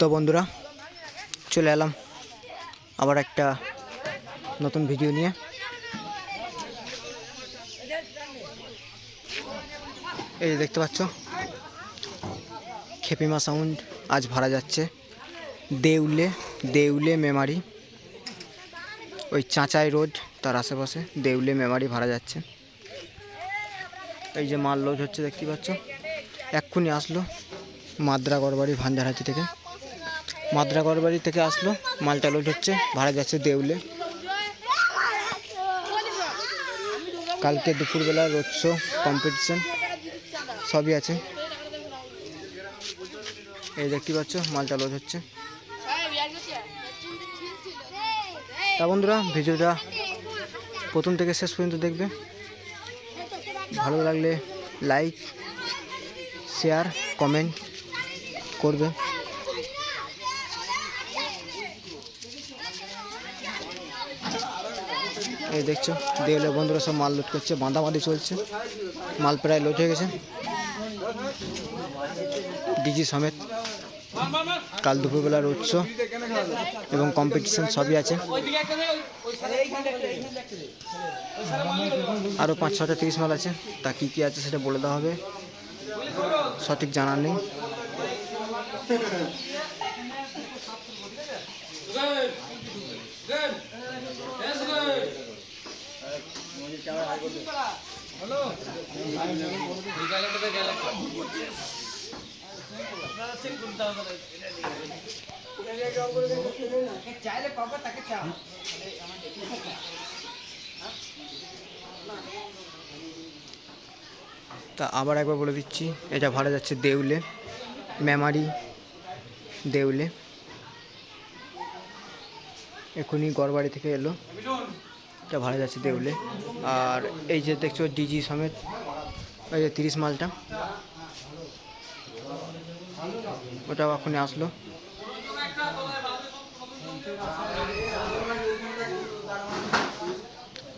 তো বন্ধুরা, চলে এলাম আবার একটা নতুন ভিডিও নিয়ে। এই দেখতে পাচ্ছ, খেপিমা সাউন্ড আজ ভাড়া যাচ্ছে। দেউলে দেউলে মেমারি, ওই চাঁচাই রোড তার আশেপাশে দেউলে মেমারি ভাড়া যাচ্ছে। এই যে মাল লোড হচ্ছে, দেখতে পাচ্ছ? এক্ষুনি আসলো মাদ্রা গড়বাড়ি ভান্ডারহাটি থেকে। মাদ্রা বাড়ি থেকে আসলো মালটা লোড হচ্ছে ভাড়া যাচ্ছে দেউলে। কালকে দুপুরবেলা রোড শো কম্পিটিশন সবই আছে। এই দেখতে পাচ্ছ মালটা লোড হচ্ছে তা বন্ধুরা, ভিডিওটা প্রথম থেকে শেষ পর্যন্ত দেখবে। ভালো লাগলে লাইক শেয়ার কমেন্ট করবে। এই দেখছ দেওয়ালে বন্ধুরা সব মাল লোড করছে, বাঁধাবাঁধি চলছে। মাল প্রায় লোড হয়ে গেছে। ডিজি সমেত। কাল দুপুরবেলার উৎস এবং কম্পিটিশন সবই আছে। আরও পাঁচ ছটা তিরিশ মাল আছে। তা কী কী আছে সেটা বলে দেওয়া হবে। সঠিক জানা নেই। তা আবার একবার বলে দিচ্ছি, এটা ভাড়া যাচ্ছে দেউলে, মেমারি দেউলে। এখনই গড়বাড়ি থেকে এলো। এটা ভাড়া যাচ্ছে দেউলে আর এই যে দেখছ ডিজি সমেত, এই যে তিরিশ মালটা। ওটাও এখনই আসলো।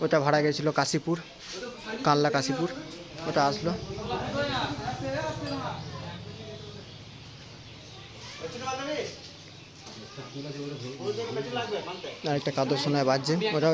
ওটা ভাড়া গেছিল কাশীপুর, কানলা কাশীপুর। ওটা আসলো। আর একটা কাদর সোনায় বাজছে। ওটাও